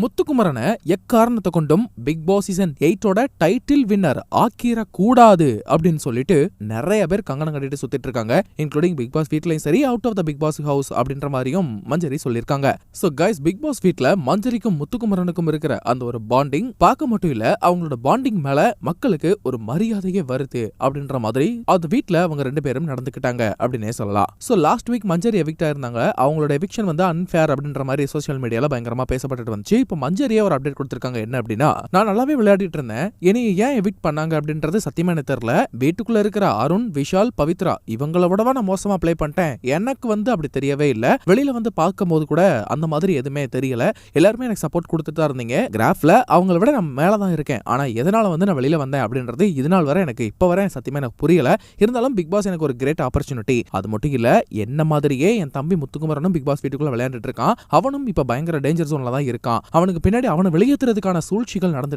முத்துக்குமரனை எக்காரணத்தை கொண்டும் Bigg Boss season எயிட்டோட டைட்டில் வின்னர் ஆக்கிர கூடாது அப்படின்னு சொல்லிட்டு நிறைய பேர் கங்கணம் கட்டிட்டு சுத்திட்டு இருக்காங்க இன்க்ளூடிங் பிக் பாஸ் வீட்லயும் சரி out of the Bigg Boss house அப்படின்ற மாதிரியும் மஞ்சரி சொல்லியிருக்காங்க. சோ கைஸ் பிக் பாஸ் வீட்ல மஞ்சரிக்கும் முத்துக்குமரனுக்கும் இருக்கிற அந்த ஒரு பாண்டிங் பார்க்க மட்டும் இல்ல அவங்களோட பாண்டிங் மேல மக்களுக்கு ஒரு மரியாதையே வருது அப்படின்ற மாதிரி அந்த வீட்ல அவங்க ரெண்டு பேரும் நடந்துக்கிட்டாங்க அப்படின்னே சொல்லலாம். சோ லாஸ்ட் வீக் மஞ்சரி எவிக்டா இருந்தாங்க அவங்களோட எவிக்ஷன் வந்து அன்ஃபேர் அப்படின்ற மாதிரி சோஷியல் மீடியால பயங்கரமா பேசப்பட்டுட்டு வந்துச்சு. இப்போ மஞ்சரியே ஒரு அப்டேட் கொடுத்துருக்காங்க. என்ன அப்படின்னா நான் நல்லாவே விளையாடிட்டு இருந்தேன். இனி ஏன் எவிட் பண்ணாங்க அப்படின்றது சத்தியமா எனக்கு தெரியல. வீட்டுக்குள்ள இருக்கிற அருண் விஷால் பவித்ரா இவங்கள விடவா நான் மோசமா ப்ளே பண்ணிட்டேன். எனக்கு வந்து அப்படி தெரியவே இல்ல. வெளியில வந்து பார்க்கும்போது கூட அந்த மாதிரி எதுவுமே தெரியல. எல்லாருமே எனக்கு சப்போர்ட் கொடுத்துட்டு தான் இருந்தீங்க. கிராஃப்ல அவங்கள விட நான் மேலே தான் இருக்கேன். ஆனா எதனால வந்து நான் வெளியில வந்தேன் அப்படின்றது இதனால் வரை எனக்கு இப்ப வரை சத்தியமா எனக்கு புரியல. இருந்தாலும் பிக் பாஸ் எனக்கு ஒரு கிரேட் ஆப்பர்ச்சுனிட்டி அது மட்டும் இல்ல என்ன மாதிரியே என் தம்பி முத்துக்குமரனும் பிக் பாஸ் வீட்டுக்குள்ள விளையாண்டுட்டு இருக்கான். அவனும் இப்ப பயங்கர டேஞ்சர் ஜோன்ல தான் இருக்கான். அவனுக்கு பின்னாடி அவனை வெளியேற்றுறதுக்கான சூழ்ச்சிகள் நடந்துட்டு